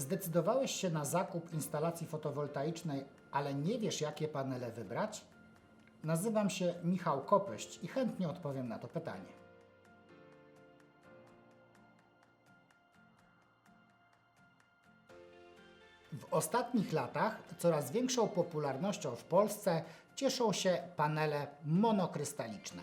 Zdecydowałeś się na zakup instalacji fotowoltaicznej, ale nie wiesz, jakie panele wybrać? Nazywam się Michał Kopyść i chętnie odpowiem na to pytanie. W ostatnich latach coraz większą popularnością w Polsce cieszą się panele monokrystaliczne,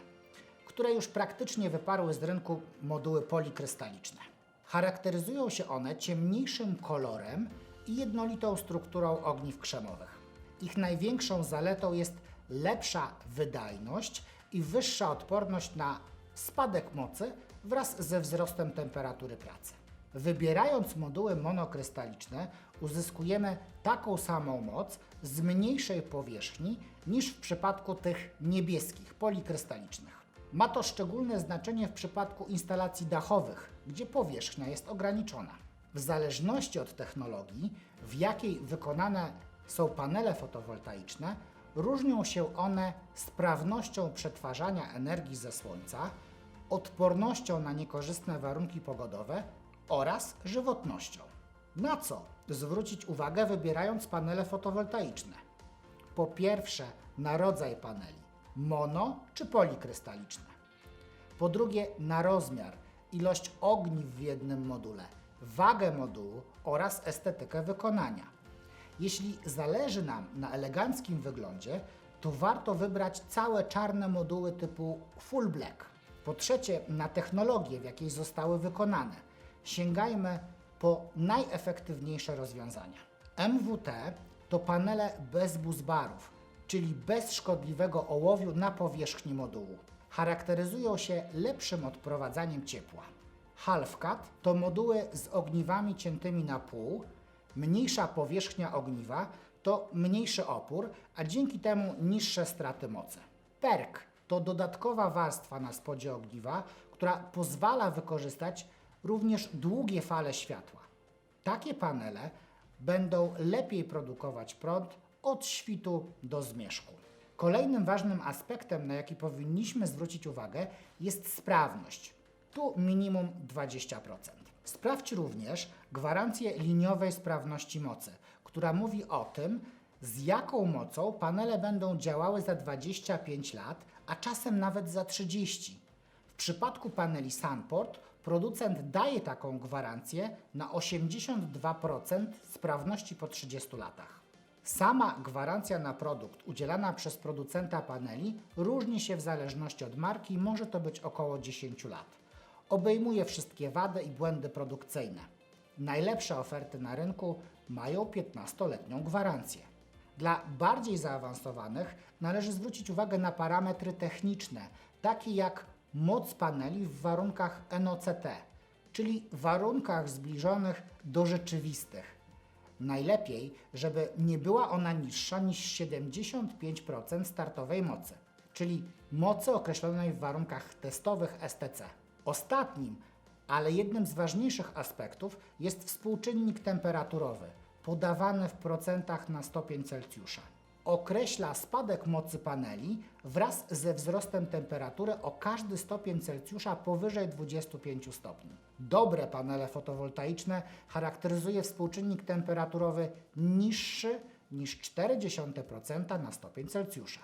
które już praktycznie wyparły z rynku moduły polikrystaliczne. Charakteryzują się one ciemniejszym kolorem i jednolitą strukturą ogniw krzemowych. Ich największą zaletą jest lepsza wydajność i wyższa odporność na spadek mocy wraz ze wzrostem temperatury pracy. Wybierając moduły monokrystaliczne, uzyskujemy taką samą moc z mniejszej powierzchni niż w przypadku tych niebieskich, polikrystalicznych. Ma to szczególne znaczenie w przypadku instalacji dachowych, gdzie powierzchnia jest ograniczona. W zależności od technologii, w jakiej wykonane są panele fotowoltaiczne, różnią się one sprawnością przetwarzania energii ze słońca, odpornością na niekorzystne warunki pogodowe oraz żywotnością. Na co zwrócić uwagę wybierając panele fotowoltaiczne? Po pierwsze, na rodzaj paneli mono czy polikrystaliczne. Po drugie, na rozmiar, ilość ogniw w jednym module, wagę modułu oraz estetykę wykonania. Jeśli zależy nam na eleganckim wyglądzie, to warto wybrać całe czarne moduły typu full black. Po trzecie, na technologię, w jakiej zostały wykonane. Sięgajmy po najefektywniejsze rozwiązania. MWT to panele bez buzbarów, czyli bez szkodliwego ołowiu na powierzchni modułu. Charakteryzują się lepszym odprowadzaniem ciepła. Halfcut to moduły z ogniwami ciętymi na pół, mniejsza powierzchnia ogniwa to mniejszy opór, a dzięki temu niższe straty mocy. Perk to dodatkowa warstwa na spodzie ogniwa, która pozwala wykorzystać również długie fale światła. Takie panele będą lepiej produkować prąd od świtu do zmierzchu. Kolejnym ważnym aspektem, na jaki powinniśmy zwrócić uwagę, jest sprawność. Tu minimum 20%. Sprawdź również gwarancję liniowej sprawności mocy, która mówi o tym, z jaką mocą panele będą działały za 25 lat, a czasem nawet za 30. W przypadku paneli Sunport producent daje taką gwarancję na 82% sprawności po 30 latach. Sama gwarancja na produkt udzielana przez producenta paneli różni się w zależności od marki i może to być około 10 lat. Obejmuje wszystkie wady i błędy produkcyjne. Najlepsze oferty na rynku mają 15-letnią gwarancję. Dla bardziej zaawansowanych należy zwrócić uwagę na parametry techniczne, takie jak moc paneli w warunkach NOCT, czyli warunkach zbliżonych do rzeczywistych. Najlepiej, żeby nie była ona niższa niż 75% startowej mocy, czyli mocy określonej w warunkach testowych STC. Ostatnim, ale jednym z ważniejszych aspektów jest współczynnik temperaturowy, podawany w procentach na stopień Celsjusza. Określa spadek mocy paneli wraz ze wzrostem temperatury o każdy stopień Celsjusza powyżej 25 stopni. Dobre panele fotowoltaiczne charakteryzuje współczynnik temperaturowy niższy niż 0,4% na stopień Celsjusza.